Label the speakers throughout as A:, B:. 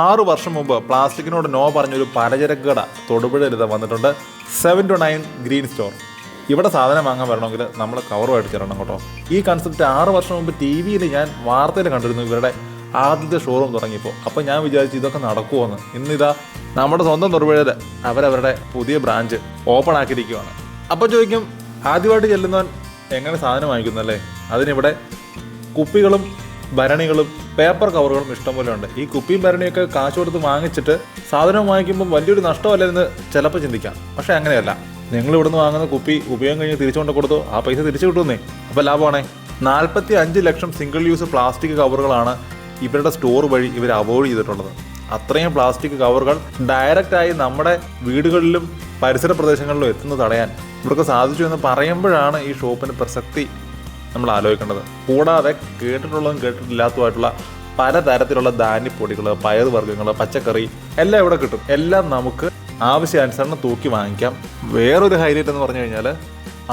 A: ആറ് വർഷം മുമ്പ് പ്ലാസ്റ്റിക്കിനോട് നോ പറഞ്ഞൊരു പലചരക്ക് കട തൊടുപുഴയിലിത് വന്നിട്ടുണ്ട്. Seven two nine green store ഇവിടെ സാധനം വാങ്ങാൻ വരണമെങ്കിൽ നമ്മൾ കവറുമായിട്ട് ചേരണം കേട്ടോ. ഈ കൺസെപ്റ്റ് ആറ് വർഷം മുമ്പ് ടി വിയിൽ ഞാൻ വാർത്തയിൽ കണ്ടിരുന്നു ഇവരുടെ ആദ്യത്തെ ഷോറൂം തുടങ്ങിയപ്പോൾ. അപ്പോൾ ഞാൻ വിചാരിച്ചു ഇതൊക്കെ നടക്കുമെന്ന് ഇന്നിതാ നമ്മുടെ സ്വന്തം തൊടുപുഴയിൽ അവരവരുടെ പുതിയ ബ്രാഞ്ച് ഓപ്പൺ ആക്കിയിരിക്കുകയാണ് അപ്പോൾ ചോദിക്കും ആദ്യമായിട്ട് ചെല്ലുന്നവൻ എങ്ങനെ സാധനം വാങ്ങിക്കുന്നല്ലേ? അതിനിവിടെ കുപ്പികളും ഭരണികളും പേപ്പർ കവറുകളും ഇഷ്ടംപോലെ ഉണ്ട്. ഈ കുപ്പിയും ഭരണിയൊക്കെ കാശ് കൊടുത്ത് വാങ്ങിച്ചിട്ട് സാധനം വാങ്ങിക്കുമ്പോൾ വലിയൊരു നഷ്ടമല്ല എന്ന് ചിലപ്പോൾ ചിന്തിക്കാം. പക്ഷേ അങ്ങനെയല്ല. നിങ്ങൾ ഇവിടുന്ന് വാങ്ങുന്ന കുപ്പി ഉപയോഗം കഴിഞ്ഞ് തിരിച്ചുകൊണ്ട് കൊടുത്തു ആ പൈസ തിരിച്ചു കിട്ടുന്നേ അപ്പോൾ ലാഭമാണേ. നാൽപ്പത്തി അഞ്ച് ലക്ഷം സിംഗിൾ യൂസ് പ്ലാസ്റ്റിക് കവറുകളാണ് ഇവരുടെ സ്റ്റോർ വഴി ഇവർ അവോയ്ഡ് ചെയ്തിട്ടുള്ളത്. അത്രയും പ്ലാസ്റ്റിക് കവറുകൾ ഡയറക്റ്റായി നമ്മുടെ വീടുകളിലും പരിസര പ്രദേശങ്ങളിലും എത്തുന്നത് തടയാൻ ഇവർക്ക് സാധിച്ചു എന്ന് പറയുമ്പോഴാണ് ഈ ഷോപ്പിന് പ്രസക്തി നമ്മൾ ആലോചിക്കേണ്ടത്. കൂടാതെ കേട്ടിട്ടുള്ളതും കേട്ടിട്ടില്ലാത്തതുമായിട്ടുള്ള പലതരത്തിലുള്ള ധാന്യപ്പൊടികൾ പയറുവർഗങ്ങൾ പച്ചക്കറി എല്ലാം ഇവിടെ കിട്ടും. എല്ലാം നമുക്ക് ആവശ്യാനുസരണം തൂക്കി വാങ്ങിക്കാം. വേറൊരു ഹൈലൈറ്റ് എന്ന് പറഞ്ഞു കഴിഞ്ഞാൽ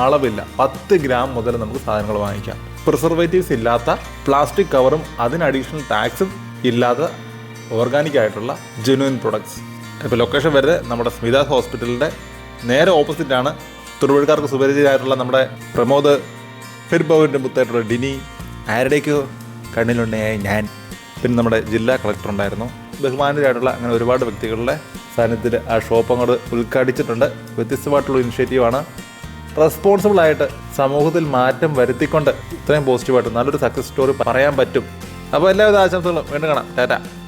A: അളവില്ല. പത്ത് ഗ്രാം മുതൽ നമുക്ക് സാധനങ്ങൾ വാങ്ങിക്കാം. പ്രിസർവേറ്റീവ്സ് ഇല്ലാത്ത പ്ലാസ്റ്റിക് കവറും അതിന് അഡീഷണൽ ടാക്സും ഇല്ലാത്ത ഓർഗാനിക് ആയിട്ടുള്ള ജെനുവിൻ പ്രൊഡക്ട്സ് ഇപ്പോൾ ലൊക്കേഷൻ വരുന്നത് നമ്മുടെ സ്മിതാസ് ഹോസ്പിറ്റലിന്റെ നേരെ ഓപ്പോസിറ്റാണ് തുറവഴുകാർക്ക് സുപരിചിതരായിട്ടുള്ള നമ്മുടെ പ്രമോദ് ഫിർബവിന്റെ മുത്തായിട്ടുള്ള ഡിനി ആരുടെയൊക്കെയോ കണ്ണിലുണ്ടായ ഞാൻ. പിന്നെ നമ്മുടെ ജില്ലാ കളക്ടർ ഉണ്ടായിരുന്നു. ബഹുമാനരായിട്ടുള്ള അങ്ങനെ ഒരുപാട് വ്യക്തികളുടെ സാന്നിധ്യത്തിൽ ആ ഷോപ്പ് അങ്ങോട്ട് ഉദ്ഘാടിച്ചിട്ടുണ്ട്. വ്യത്യസ്തമായിട്ടുള്ള ഇനിഷ്യേറ്റീവാണ്. റെസ്പോൺസിബിൾ ആയിട്ട് സമൂഹത്തിൽ മാറ്റം വരുത്തിക്കൊണ്ട് ഇത്രയും പോസിറ്റീവായിട്ട് നല്ലൊരു സക്സസ് സ്റ്റോറി പറയാൻ പറ്റും. അപ്പോൾ എല്ലാവിധ ആശംസകളും വീണ്ടും കാണാം. ടാറ്റ.